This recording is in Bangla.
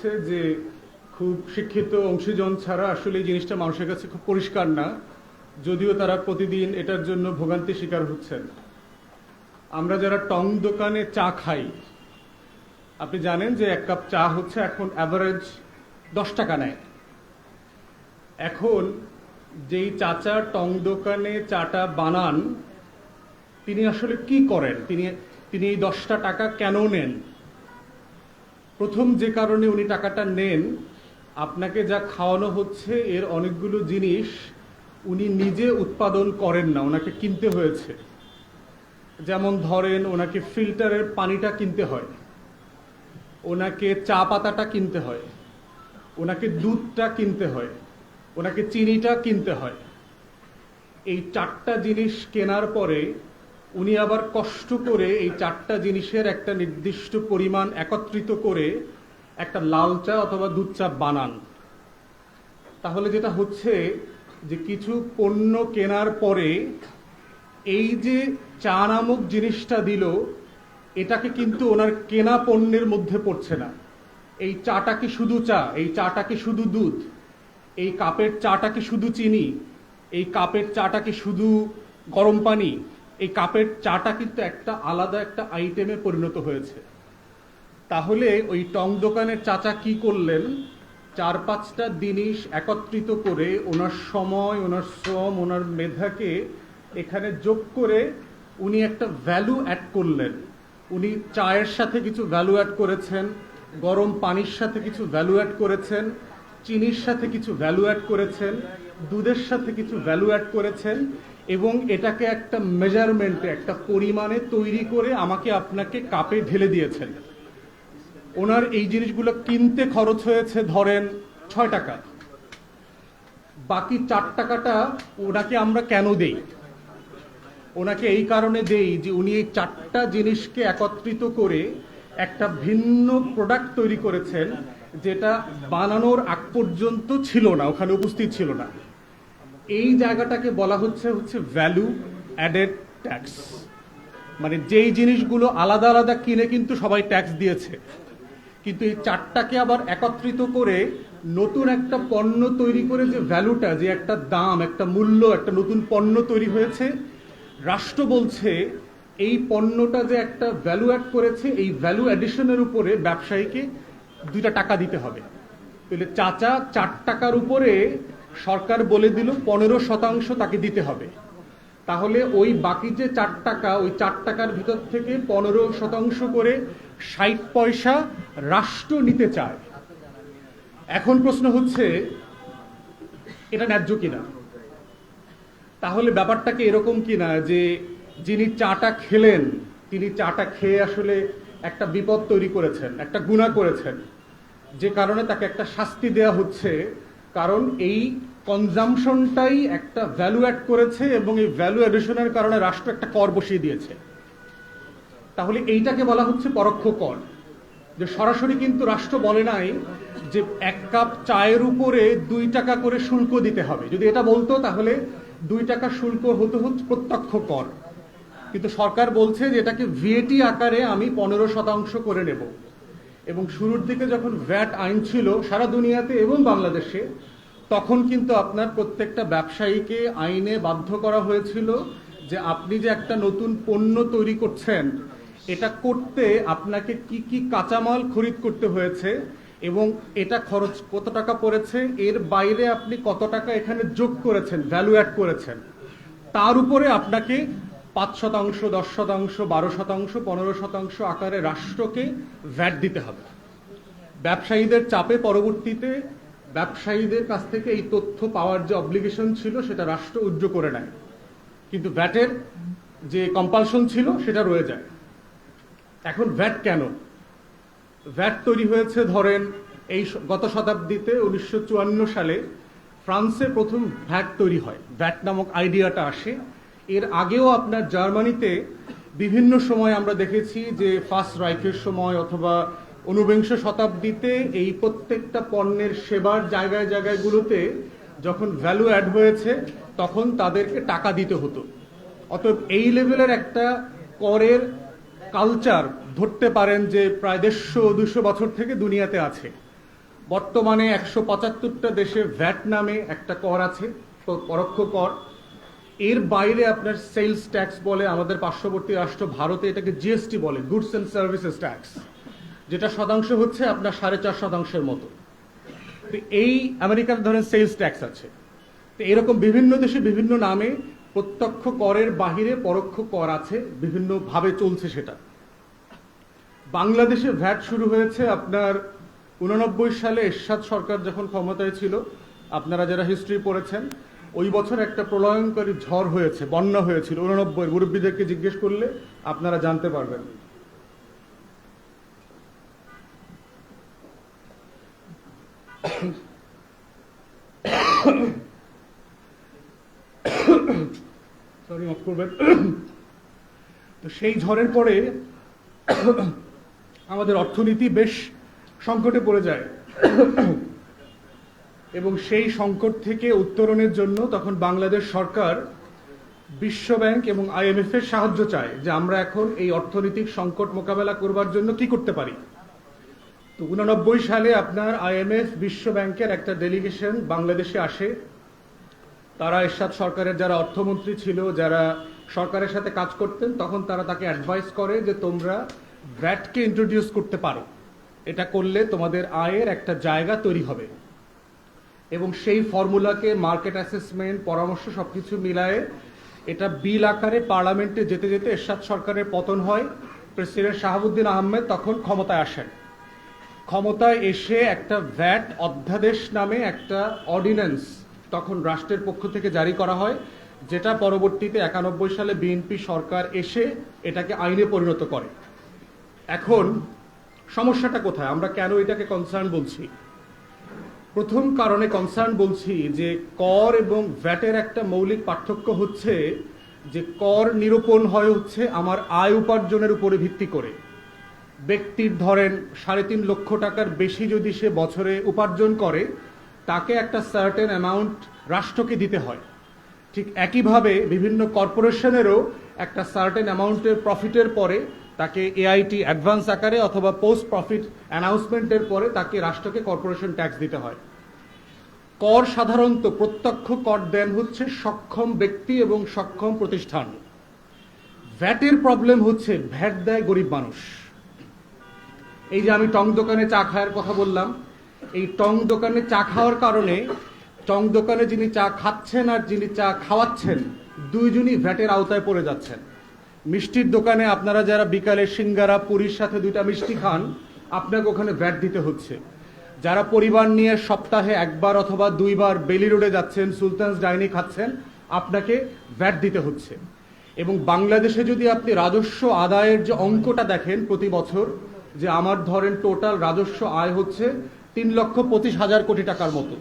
হচ্ছে যে খুব শিক্ষিত অংশীজন ছাড়া আসলে এই জিনিসটা মানুষের কাছে খুব পরিষ্কার না, যদিও তারা প্রতিদিন এটার জন্য ভোগান্তি শিকার হচ্ছেন। আমরা যারা টং দোকানে চা খাই, আপনি জানেন যে এক কাপ চা হচ্ছে এখন অ্যাভারেজ দশ টাকা নেয়। এখন যেই চাচা টং দোকানে চাটা বানান, তিনি আসলে কি করেন? তিনি তিনি এই দশটা টাকা কেন নেন? প্রথম যে কারণে উনি টাকাটা নেন, আপনাকে যা খাওয়ানো হচ্ছে, এর অনেকগুলো জিনিস উনি নিজে উৎপাদন করেন না, ওনাকে কিনতে হয়েছে। যেমন ধরেন, ওনাকে ফিল্টারের পানিটা কিনতে হয়, ওনাকে চা পাতাটা কিনতে হয়, ওনাকে দুধটা কিনতে হয়, ওনাকে চিনিটা কিনতে হয়। এই চারটা জিনিস কেনার পরে উনি আবার কষ্ট করে এই চারটা জিনিসের একটা নির্দিষ্ট পরিমাণ একত্রিত করে একটা লাল চা অথবা দুধ চা বানান। তাহলে যেটা হচ্ছে যে কিছু পণ্য কেনার পরে এই যে চা নামক জিনিসটা দিল, এটাকে কিন্তু ওনার কেনা পণ্যের মধ্যে পড়ছে না। এই চাটা কি শুধু চা? এই চাটা কি শুধু দুধ? এই কাপের চাটা কি শুধু চিনি? এই কাপের চাটা কি শুধু গরম পানি? এই কাপের চাটা কিন্তু একটা আলাদা একটা আইটেমে পরিণত হয়েছে। তাহলে ওই টং দোকানের চাচা কি করলেন? চার পাঁচটা জিনিস একত্রিত করে ওনার সময়, ওনার শ্রম, ওনার মেধাকে এখানে যোগ করে উনি একটা ভ্যালু অ্যাড করলেন। উনি চায়ের সাথে কিছু ভ্যালু অ্যাড করেছেন, গরম পানির সাথে কিছু ভ্যালু অ্যাড করেছেন, চিনির সাথে কিছু ভ্যালু অ্যাড করেছেন দুধের সাথে কিছু ভ্যালু অ্যাড করেছেন এবং এটাকে একটা মেজারমেন্টে একটা পরিমাণে তৈরি করে আমাকে আপনাকে কাপে ঢেলে দিয়েছেন। ওনার এই জিনিসগুলো কিনতে খরচ হয়েছে ধরেন ছয় টাকা। বাকি চার টাকাটা ওনাকে আমরা কেন দেই? ওনাকে এই কারণে দেই যে উনি এই চারটা জিনিসকে একত্রিত করে একটা ভিন্ন প্রোডাক্ট তৈরি করেছেন যেটা বানানোর আগ পর্যন্ত ছিল না, ওখানে উপস্থিত ছিল না। এই জায়গাটাকে বলা হচ্ছে হচ্ছে ভ্যালু অ্যাডেড ট্যাক্স মানে যেই জিনিসগুলো আলাদা আলাদা কিনে কিন্তু সবাই ট্যাক্স দিয়েছে। কিন্তু এই চারটাকে আবার একত্রিত করে নতুন একটা পণ্য তৈরি করে যে ভ্যালুটা যে একটা দাম, একটা মূল্য, একটা নতুন পণ্য তৈরি হয়েছে, রাষ্ট্র বলছে এই পণ্যটা যে একটা ভ্যালু অ্যাড করেছে, এই ভ্যালু অ্যাডিশনের উপরে ব্যবসায়ীকে দুইটা টাকা দিতে হবে। তাহলে চাচা, চার টাকার উপরে সরকার বলে দিল, পনেরো শতাংশ তাকে দিতে হবে। তাহলে ওই বাকি যে চার টাকা, ওই চার টাকার ভিতর থেকে পনেরো শতাংশ করে ষাট পয়সা রাষ্ট্র নিতে চায়। এখন প্রশ্ন হচ্ছে, এটা ন্যায্য কিনা? তাহলে ব্যাপারটাকে এরকম কিনা যে যিনি চাটা খেলেন, তিনি চাটা খেয়ে আসলে একটা বিপদ তৈরি করেছেন, একটা গুণা করেছেন। যে কারণে তাকে একটা শাস্তি দেয়া হচ্ছে কারণ এই কনজামশনটাই একটা ভ্যালু অ্যাড করেছে এবং এই ভ্যালু অ্যাডিশনের কারণে রাষ্ট্র একটা কর বসিয়ে দিয়েছে। তাহলে এইটাকে বলা হচ্ছে পরোক্ষ কর। যে সরাসরি কিন্তু রাষ্ট্র বলে নাই যে এক কাপ চায়ের উপরে দুই টাকা করে শুল্ক দিতে হবে। যদি এটা বলতো তাহলে দুই টাকা শুল্ক হতে হচ্ছে প্রত্যক্ষ কর। কিন্তু সরকার বলছে যে এটাকে ভিএটি আকারে আমি পনেরো শতাংশ করে নেব। এবং শুরুর দিকে যখন ভ্যাট আইন ছিল সারা দুনিয়াতে এবং বাংলাদেশে, তখন কিন্তু আপনার প্রত্যেকটা ব্যবসায়ীকে আইনে বাধ্য করা হয়েছিল যে আপনি যে একটা নতুন পণ্য তৈরি করছেন, এটা করতে আপনাকে কি কি কাঁচামাল খরিদ করতে হয়েছে এবং এটা খরচ কত টাকা পড়েছে, এর বাইরে আপনি কত টাকা এখানে যোগ করেছেন ভ্যালু অ্যাড করেছেন, তার উপরে আপনাকে পাঁচ শতাংশ, দশ শতাংশ, বারো শতাংশ, পনেরো শতাংশ আকারে রাষ্ট্রকে ভ্যাট দিতে হবে। ব্যবসায়ীদের চাপে পরবর্তীতে ব্যবসায়ীদের কাছ থেকে এই তথ্য পাওয়ার যে অব্লিগেশন ছিল, সেটা রাষ্ট্র উজ্জ্ব করে নেয়। কিন্তু ভ্যাটের যে কম্পালশন ছিল, সেটা রয়ে যায়। এখন ভ্যাট কেন? ভ্যাট তৈরি হয়েছে, ধরেন, এই গত শতাব্দীতে উনিশশো চুয়ান্ন সালে ফ্রান্সে প্রথম ভ্যাট তৈরি হয়। ভ্যাট নামক আইডিয়াটা আসে। এর আগেও আপনার জার্মানিতে বিভিন্ন সময় আমরা দেখেছি যে ফার্স্ট রাইফের সময় অথবা ঊনবিংশ শতাব্দীতে এই প্রত্যেকটা পণ্যের সেবার জায়গায় জায়গাগুলোতে যখন ভ্যালু অ্যাড হয়েছে, তখন তাদেরকে টাকা দিতে হতো। অতএব এই লেভেলের একটা করের কালচার ধরতে পারেন যে প্রায় দেড়শো, দুশো বছর থেকে দুনিয়াতে আছে। বর্তমানে একশো পঁচাত্তরটা দেশে ভ্যাট নামে একটা কর আছে পরোক্ষ কর। এর বাইরে আপনার সেলস ট্যাক্স বলে আমাদের পার্শ্ববর্তী রাষ্ট্র ভারতে এটাকে জিএসটি বলে গুডস অ্যান্ড সার্ভিসেস ট্যাক্স যেটা শতাংশ হচ্ছে আপনার সাড়ে চার শতাংশের মতো। তো এই আমেরিকার ধরেন সেলস ট্যাক্স আছে। তো এরকম বিভিন্ন দেশে বিভিন্ন নামে প্রত্যক্ষ করের বাহিরে পরোক্ষ কর আছে বিভিন্ন ভাবে চলছে সেটা। বাংলাদেশে ভ্যাট শুরু হয়েছে আপনার উননব্বই সালে এরশাদ সরকার যখন ক্ষমতায় ছিল, আপনারা যারা হিস্ট্রি পড়েছেন ওই বছর একটা প্রলয়ঙ্করী ঝড় হয়েছে, বন্যা হয়েছিল। উননব্বই মুরব্বীদেরকে জিজ্ঞেস করলে আপনারা জানতে পারবেন। সরি মাফ করবেন। তো সেই ঝড়ের পরে আমাদের অর্থনীতি বেশ সংকটে পড়ে যায়। এবং সেই সংকট থেকে উত্তরণের জন্য তখন বাংলাদেশ সরকার বিশ্ব ব্যাংক এবং আইএমএফ এর সাহায্য চায় যে আমরা এখন এই অর্থনৈতিক সংকট মোকাবেলা করবার জন্য কি করতে পারি। তো উননব্বই সালে আপনার আইএমএফ বিশ্ব ব্যাংকের একটা ডেলিগেশন বাংলাদেশে আসে। তারা এরশাদ সরকারের যারা অর্থমন্ত্রী ছিল, যারা সরকারের সাথে কাজ করতেন, তখন তারা তাকে অ্যাডভাইস করে যে তোমরা ভ্যাটকে ইন্ট্রোডিউস করতে পারো। এটা করলে তোমাদের আয়ের একটা জায়গা তৈরি হবে। এবং সেই ফর্মুলাকে মার্কেট অ্যাসেসমেন্ট, পরামর্শ সবকিছু মিলায়ে এটা বিল আকারে পার্লামেন্টে যেতে যেতে এরশাদ সরকারের পতন হয়। প্রেসিডেন্ট শাহাবুদ্দিন আহমেদ তখন ক্ষমতায় আসেন। ক্ষমতায় এসে একটা ভ্যাট অধ্যাদেশ নামে একটা অর্ডিন্যান্স তখন রাষ্ট্রের পক্ষ থেকে জারি করা হয়, যেটা পরবর্তীতে একানব্বই সালে বিএনপি সরকার এসে এটাকে আইনে পরিণত করে। এখন সমস্যাটা কোথায়? আমরা কেন এটাকে কনসার্ন বলছি? প্রথম কারণে কনসার্ন বলছি যে কর এবং ভ্যাটের একটা মৌলিক পার্থক্য হচ্ছে যে কর নিরূপণ হয় হচ্ছে আমার আয় উপার্জনের উপরে ভিত্তি করে। ব্যক্তির ধরেন সাড়ে তিন লক্ষ টাকার বেশি যদি সে বছরে উপার্জন করে, তাকে একটা সার্টেন অ্যামাউন্ট রাষ্ট্রকে দিতে হয়। ঠিক একইভাবে বিভিন্ন কর্পোরেশনেরও একটা সার্টেন অ্যামাউন্টের প্রফিটের পরে তাকে এআইটি অ্যাডভান্স আকারে অথবা পোস্ট প্রফিট অ্যানাউন্সমেন্টের পরে তাকে রাষ্ট্রকে কর্পোরেশন ট্যাক্স দিতে হয়। কর সাধারণত প্রত্যক্ষ কর দেন হচ্ছে সক্ষম ব্যক্তি এবং সক্ষম প্রতিষ্ঠান। ভ্যাটের প্রবলেম হচ্ছে ভ্যাট দেয় গরিব মানুষ। এই যে আমি টং দোকানে চা খাওয়ার কথা বললাম, এই টং দোকানে চা খাওয়ার কারণে টং দোকানে যিনি চা খাচ্ছেন আর যিনি চা খাওয়াচ্ছেন, দুইজনই ভ্যাটের আওতায় পড়ে যাচ্ছেন। মিষ্টির দোকানে আপনারা যারা বিকালে সিঙ্গারা, পুরীর সাথে দুইটা মিষ্টি খান, আপনাকে ওখানে ভ্যাট দিতে হচ্ছে। যারা পরিবার নিয়ে সপ্তাহে একবার অথবা দুইবার বেলি রোডে যাচ্ছেন, সুলতানস ডাইনি খাচ্ছেন, আপনাকে ভ্যাট দিতে হচ্ছে। এবং বাংলাদেশে যদি আপনি রাজস্ব আদায়ের যে অঙ্কটা দেখেন প্রতি বছর, যে আমার ধরেন টোটাল রাজস্ব আয় হচ্ছে তিন লক্ষ পঁচিশ হাজার কোটি টাকার মতো।